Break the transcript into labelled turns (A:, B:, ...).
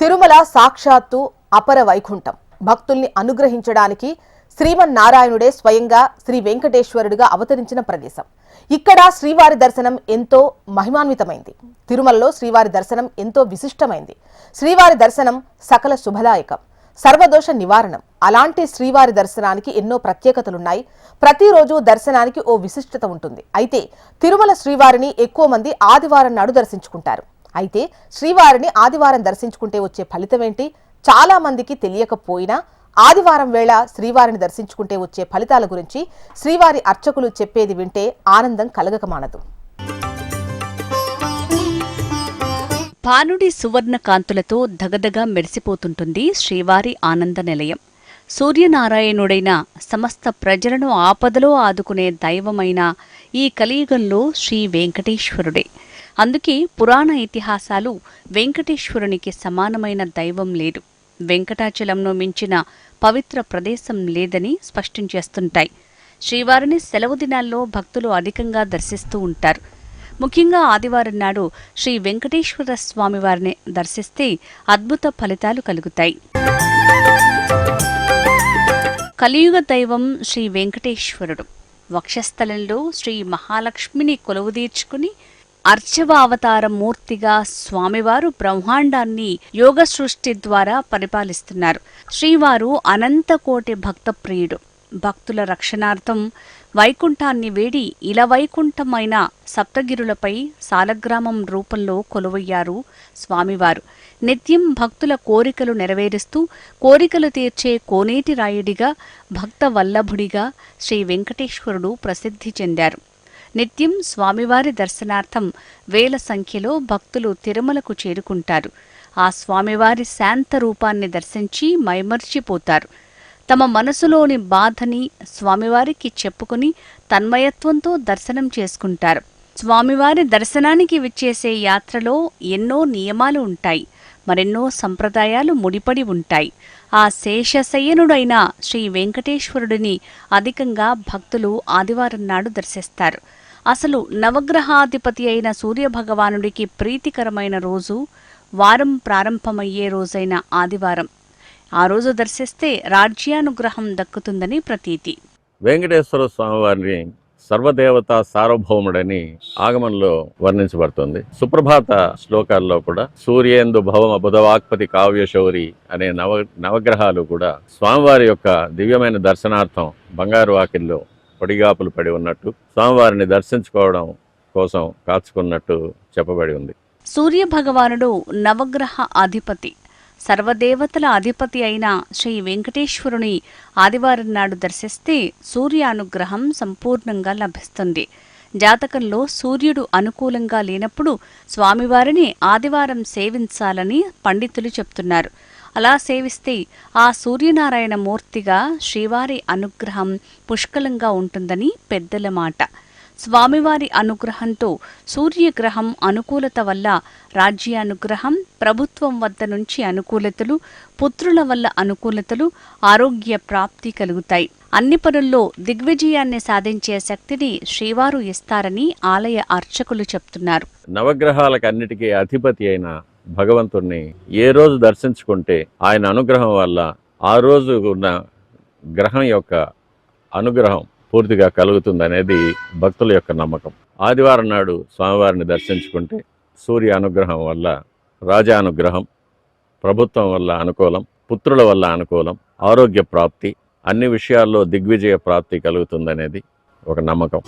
A: తిరుమల సాక్షాత్తు అపర వైకుంఠం. భక్తుల్ని అనుగ్రహించడానికి శ్రీమన్నారాయణుడే స్వయంగా శ్రీ వెంకటేశ్వరుడిగా అవతరించిన ప్రదేశం. ఇక్కడ శ్రీవారి దర్శనం ఎంతో మహిమాన్వితమైంది. తిరుమలలో శ్రీవారి దర్శనం ఎంతో విశిష్టమైంది. శ్రీవారి దర్శనం సకల శుభదాయకం సర్వదోష నివారణం. అలాంటి శ్రీవారి దర్శనానికి ఎన్నో ప్రత్యేకతలున్నాయి. ప్రతిరోజు దర్శనానికి ఓ విశిష్టత ఉంటుంది. అయితే తిరుమల శ్రీవారిని ఎక్కువ మంది ఆదివారం నాడు దర్శించుకుంటారు. అయితే శ్రీవారిని ఆదివారం దర్శించుకుంటే వచ్చే ఫలితం ఏంటి? చాలా మందికి తెలియకపోయినా ఆదివారం వేళ శ్రీవారిని దర్శించుకుంటే వచ్చే ఫలితాల గురించి శ్రీవారి అర్చకులు చెప్పేది వింటే ఆనందం కలగకమానదు.
B: పానుడి సువర్ణ కాంతులతో దగదగా మెరిసిపోతుంటుంది శ్రీవారి ఆనంద నిలయం. సూర్యనారాయణుడైన సమస్త ప్రజలను ఆపదలో ఆదుకునే దైవమైన ఈ కలియుగంలో శ్రీ వెంకటేశ్వరుడే. అందుకే పురాణ ఇతిహాసాలు వెంకటేశ్వరునికి సమానమైన దైవం లేదు. వెంకటాచలంను మించిన పవిత్ర ప్రదేశం లేదని స్పష్టం చేస్తుంటాయి. శ్రీవారిని సెలవు దినాల్లో భక్తులు అధికంగా దర్శిస్తూ ఉంటారు. ముఖ్యంగా ఆదివారం నాడు శ్రీ వెంకటేశ్వర స్వామి వారిని దర్శిస్తే అద్భుత ఫలితాలు కలుగుతాయి. కలియుగ దైవం శ్రీ వెంకటేశ్వరుడు. వక్షస్థలంలో శ్రీ మహాలక్ష్మిని కొలువుదీర్చుకుని అర్చవ అవతార మూర్తిగా స్వామివారు బ్రహ్మాండాన్ని యోగ సృష్టి ద్వారా పరిపాలిస్తున్నారు. శ్రీవారు అనంతకోటి భక్తప్రియుడు. భక్తుల రక్షణార్థం వైకుంఠాన్ని వేడి ఇల వైకుంఠమైన సప్తగిరులపై సాలగ్రామం రూపంలో కొలువయ్యారు స్వామివారు. నిత్యం భక్తుల కోరికలు నెరవేరుస్తూ కోరికలు తీర్చే కోనేటి రాయుడిగా భక్త వల్లభుడిగా శ్రీ వెంకటేశ్వరుడు ప్రసిద్ధి చెందారు. నిత్యం స్వామివారి దర్శనార్థం వేల సంఖ్యలో భక్తులు తిరుమలకు చేరుకుంటారు. ఆ స్వామివారి శాంత రూపాన్ని దర్శించి మైమర్చిపోతారు. తమ మనసులోని బాధని స్వామివారికి చెప్పుకుని తన్మయత్వంతో దర్శనం చేసుకుంటారు. స్వామివారి దర్శనానికి విచ్చేసే యాత్రలో ఎన్నో నియమాలు ఉంటాయి. మరెన్నో సంప్రదాయాలు ముడిపడి ఉంటాయి. ఆ శేషశయనుడైన శ్రీ వెంకటేశ్వరుడిని అధికంగా భక్తులు ఆదివారం నాడు దర్శిస్తారు. అసలు నవగ్రహాధిపతి అయిన సూర్యభగవానుడికి ప్రీతికరమైన రోజు వారం ప్రారంభమయ్యే రోజైన ఆదివారం. ఆ రోజు దర్శిస్తే రాజ్యానుగ్రహం దక్కుతుందని ప్రతీతి.
C: వెంకటేశ్వర స్వామివారిని సర్వదేవత సార్వభౌముడని ఆగమంలో వర్ణించబడుతుంది. సుప్రభాత శ్లోకాల్లో కూడా సూర్యేందు భవమ బుధవాక్పతి కావ్యశౌరి అనే నవ నవగ్రహాలు కూడా స్వామివారి యొక్క దివ్యమైన దర్శనార్థం బంగారు వాకిల్లో పొడిగాపులు పడి ఉన్నట్టు స్వామివారిని దర్శించుకోవడం కోసం కాచుకున్నట్టు చెప్పబడి ఉంది.
B: సూర్య భగవానుడు నవగ్రహ అధిపతి సర్వదేవతల అధిపతి అయిన శ్రీ వెంకటేశ్వరుని ఆదివారం నాడు దర్శిస్తే సూర్య అనుగ్రహం సంపూర్ణంగా లభిస్తుంది. జాతకంలో సూర్యుడు అనుకూలంగా లేనప్పుడు స్వామివారిని ఆదివారం సేవించాలని పండితులు చెప్తున్నారు. అలా సేవిస్తే ఆ సూర్యనారాయణ మూర్తిగా శ్రీవారి అనుగ్రహం పుష్కలంగా ఉంటుందని పెద్దల మాట. స్వామివారి అనుగ్రహంతో సూర్యగ్రహం అనుకూలత వల్ల రాజ్యానుగ్రహం ప్రభుత్వం వద్ద నుంచి అనుకూలతలు పుత్రుల వల్ల అనుకూలతలు ఆరోగ్య ప్రాప్తి కలుగుతాయి. అన్ని పనుల్లో దిగ్విజయాన్ని సాధించే శక్తిని శ్రీవారు ఇస్తారని ఆలయ అర్చకులు చెప్తున్నారు.
C: నవగ్రహాలకు అన్నిటికీ అధిపతి అయిన భగవంతుణ్ణి ఏ రోజు దర్శించుకుంటే ఆయన అనుగ్రహం వల్ల ఆ రోజు ఉన్న గ్రహం యొక్క అనుగ్రహం పూర్తిగా కలుగుతుందనేది భక్తుల యొక్క నమ్మకం. ఆదివారం నాడు స్వామివారిని దర్శించుకుంటే సూర్య అనుగ్రహం వల్ల రాజా అనుగ్రహం ప్రభుత్వం వల్ల అనుకూలం పుత్రుల వల్ల అనుకూలం ఆరోగ్య ప్రాప్తి అన్ని విషయాల్లో దిగ్విజయ ప్రాప్తి కలుగుతుందనేది ఒక నమ్మకం.